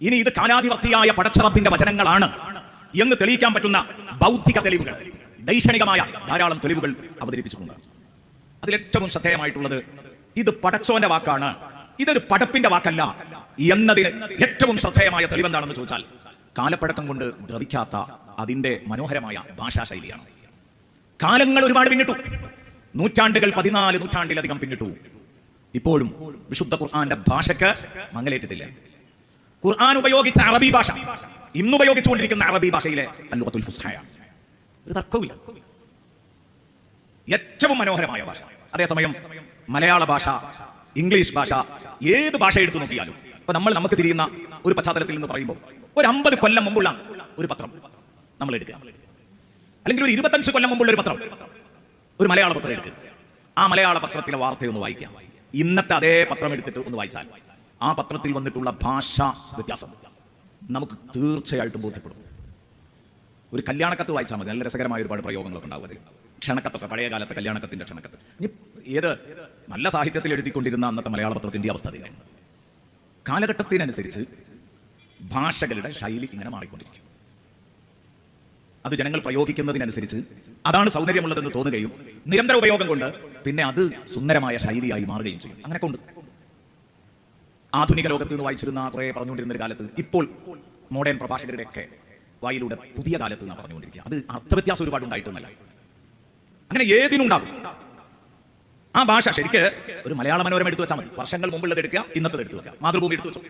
ഇനി ഇത് കാലാധിപത്യായ പടച്ചറപ്പിന്റെ വചനങ്ങളാണ്. എന്ന് തെളിയിക്കാൻ പറ്റുന്ന ബൗദ്ധിക തെളിവുകൾ ദൈക്ഷണികമായ ധാരാളം തെളിവുകൾ അവതരിപ്പിച്ചിട്ടുണ്ട്. അതിലേറ്റവും ശ്രദ്ധേയമായിട്ടുള്ളത് ഇത് പടച്ചോന്റെ വാക്കാണ്. ഇതൊരു പടപ്പിന്റെ വാക്കല്ല എന്നതിന് ഏറ്റവും ശ്രദ്ധേയമായ തെളിവെന്താണെന്ന് ചോദിച്ചാൽ കാലപ്പഴക്കം കൊണ്ട് ദ്രവിക്കാത്ത അതിന്റെ മനോഹരമായ ഭാഷാശൈലിയാണ്. കാലങ്ങൾ ഒരുപാട് പിന്നിട്ടു. നൂറ്റാണ്ടുകൾ പതിനാല് നൂറ്റാണ്ടിലധികം പിന്നിട്ടു. ഇപ്പോഴും വിശുദ്ധ ഖുർആാന്റെ ഭാഷക്ക് മങ്ങലേറ്റിട്ടില്ല. ഖുർആൻ ഉപയോഗിച്ച അറബി ഭാഷ. ഇന്ന് ഉപയോഗിച്ചുകൊണ്ടിരിക്കുന്ന അറബി ഭാഷയിലെ അല്ലുഖത്തുൽ ഫുസ്ഹായ. ഒരു തർക്കവുമില്ല. ഏറ്റവും മനോഹരമായ ഭാഷ. അതേസമയം മലയാള ഭാഷ ഇംഗ്ലീഷ് ഭാഷ ഏത് ഭാഷ എടുത്തു നോക്കിയാലും ഇപ്പൊ നമ്മൾ നമുക്ക് തിരിയുന്ന ഒരു പശ്ചാത്തലത്തിൽ നിന്ന് പറയുമ്പോൾ ഒരു അമ്പത് കൊല്ലം മുമ്പുള്ള ഒരു പത്രം നമ്മൾ എടുക്കുക. അല്ലെങ്കിൽ ഒരു ഇരുപത്തഞ്ച് കൊല്ലം മുമ്പുള്ള ഒരു പത്രം ഒരു മലയാള പത്രം എടുക്കുക. ആ മലയാള പത്രത്തിലെ വാർത്തയൊന്ന് വായിക്കാം ഇന്നത്തെ അതേ പത്രം എടുത്തിട്ട് ഒന്ന് വായിച്ചാൽ ആ പത്രത്തിൽ വന്നിട്ടുള്ള ഭാഷ വ്യത്യാസം. നമുക്ക് തീർച്ചയായിട്ടും ബോധ്യപ്പെടും. ഒരു കല്യാണക്കത്ത് വായിച്ചാൽ മതി. നല്ല രസകരമായ ഒരുപാട് പ്രയോഗങ്ങളൊക്കെ ഉണ്ടാവും അതിൽ. ക്ഷണക്കത്തൊക്കെ പഴയ കാലത്തെ കല്യാണക്കത്തിന്റെ ക്ഷണക്കത്ത്. ഇനി ഏത് നല്ല സാഹിത്യത്തിൽ എഴുതിക്കൊണ്ടിരുന്ന അന്നത്തെ മലയാള പത്രത്തിന്റെ അവസ്ഥ തന്നെയാണ് കാലഘട്ടത്തിനനുസരിച്ച് ഭാഷകളുടെ ശൈലി ഇങ്ങനെ മാറിക്കൊണ്ടിരിക്കും. അത് ജനങ്ങൾ പ്രയോഗിക്കുന്നതിനനുസരിച്ച് അതാണ് സൗന്ദര്യമുള്ളതെന്ന് തോന്നുകയും നിരന്തര ഉപയോഗം കൊണ്ട് പിന്നെ അത് സുന്ദരമായ ശൈലിയായി മാറുകയും ചെയ്യും. അങ്ങനെ ഉണ്ട്. ആധുനിക ലോകത്ത് നിന്ന് വായിച്ചിരുന്ന കുറെ പറഞ്ഞുകൊണ്ടിരുന്ന കാലത്ത് ഇപ്പോൾ മോഡേൺ പ്രഭാഷകരുടെ ഒക്കെ വായിലൂടെ പുതിയ കാലത്ത് നിന്ന് പറഞ്ഞുകൊണ്ടിരിക്കുക. അത് അർത്ഥവ്യത്യാസം ഒരുപാട് ഉണ്ടായിട്ടൊന്നല്ല അങ്ങനെ ഏതിനുണ്ടാകും ആ ഭാഷ ശരിക്ക് ഒരു മലയാള മനോരമ എടുത്തു വെച്ചാൽ മതി. വർഷങ്ങൾ മുമ്പുള്ളത് എടുക്കുക ഇന്നത്തെ എടുത്തു വെക്കുക. മാതൃഭൂമി എടുത്തു വെച്ചു.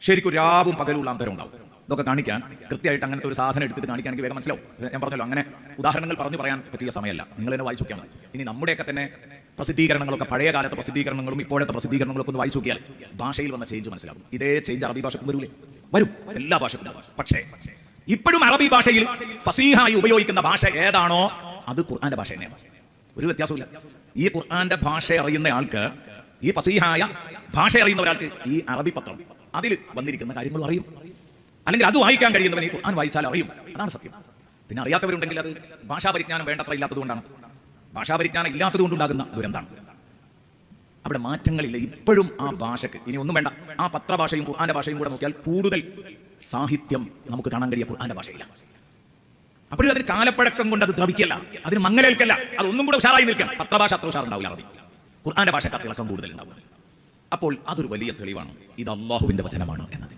ശരിക്കും രാവും പകലുള്ള അന്തരം ഉണ്ടാവും. ഇതൊക്കെ കാണിക്കാൻ കൃത്യമായിട്ട് അങ്ങനത്തെ ഒരു സാധനം എടുത്തിട്ട് കാണിക്കാൻ എനിക്ക് വേഗം മനസ്സിലാവും. ഞാൻ പറഞ്ഞല്ലോ അങ്ങനെ ഉദാഹരണങ്ങൾ പറഞ്ഞു പറയാൻ പറ്റിയ സമയമല്ല. നിങ്ങൾ തന്നെ വായിച്ചു നോക്കിയാൽ ഇനി നമ്മുടെയൊക്കെ തന്നെ പ്രസിദ്ധീകരണങ്ങളൊക്കെ പഴയ കാലത്തെ പ്രസിദ്ധീകരണങ്ങളും ഇപ്പോഴത്തെ പ്രസിദ്ധീകരണങ്ങളൊക്കെ ഒന്ന് വായിച്ചു നോക്കിയാൽ ഭാഷയിൽ വന്ന ചേഞ്ച് മനസ്സിലാവും ഇതേ ചേഞ്ച് അറബി ഭാഷക്കും വരൂലേ? വരും. എല്ലാ ഭാഷക്കും പക്ഷേ ഇപ്പോഴും അറബി ഭാഷയിൽ ഫസീഹായി ഉപയോഗിക്കുന്ന ഭാഷ ഏതാണോ അത് ഖുർആന്റെ ഭാഷ തന്നെയാണ്. ഒരു വ്യത്യാസമില്ല ഈ ഖുർആന്റെ ഭാഷ അറിയുന്ന ആൾക്ക് ഈ ഫസീഹായ ഭാഷ അറിയുന്ന ഒരാൾക്ക് ഈ അറബി പത്രം അതിൽ വന്നിരിക്കുന്ന കാര്യങ്ങൾ അറിയും. അല്ലെങ്കിൽ അത് വായിക്കാൻ കഴിയുന്നവനെ ഖുർആൻ വായിച്ചാൽ അറിയും. അതാണ് സത്യം. പിന്നെ അറിയാത്തവരുണ്ടെങ്കിൽ അത് ഭാഷാ പരിജ്ഞാനം വേണ്ടത്ര ഇല്ലാത്തതുകൊണ്ടാണ്. ഭാഷാ പരിജ്ഞാനം ഇല്ലാത്തതുകൊണ്ടുണ്ടാകുന്ന ദുരന്താണ്. അവിടെ മാറ്റങ്ങളില്ല. ഇപ്പോഴും ആ ഭാഷക്ക് ഇനി ഒന്നും വേണ്ട. ആ പത്രഭാഷയും ഖുർആന്റെ ഭാഷയും കൂടെ നോക്കിയാൽ കൂടുതൽ സാഹിത്യം നമുക്ക് കാണാൻ കഴിയുക ഖുർആന്റെ ഭാഷയില്ല അപ്പോഴും അതിന് കാലപ്പഴക്കം കൊണ്ട് അത് ദ്രവിക്കല്ല. അതിന് മങ്ങലേൽക്കല്ല. അത് ഒന്നും കൂടെ ഉഷാറായി നിൽക്കണം. പത്രഭാഷ അത്ര ഉഷാറുണ്ടാവില്ല അറബി ഖുർആന്റെ ഭാഷക്ക് തിളക്കം കൂടുതൽ ഉണ്ടാവുക അപ്പോൾ അതൊരു വലിയ തെളിവാണ്. ഇത് അള്ളാഹുവിന്റെ വചനമാണ് എന്നത്.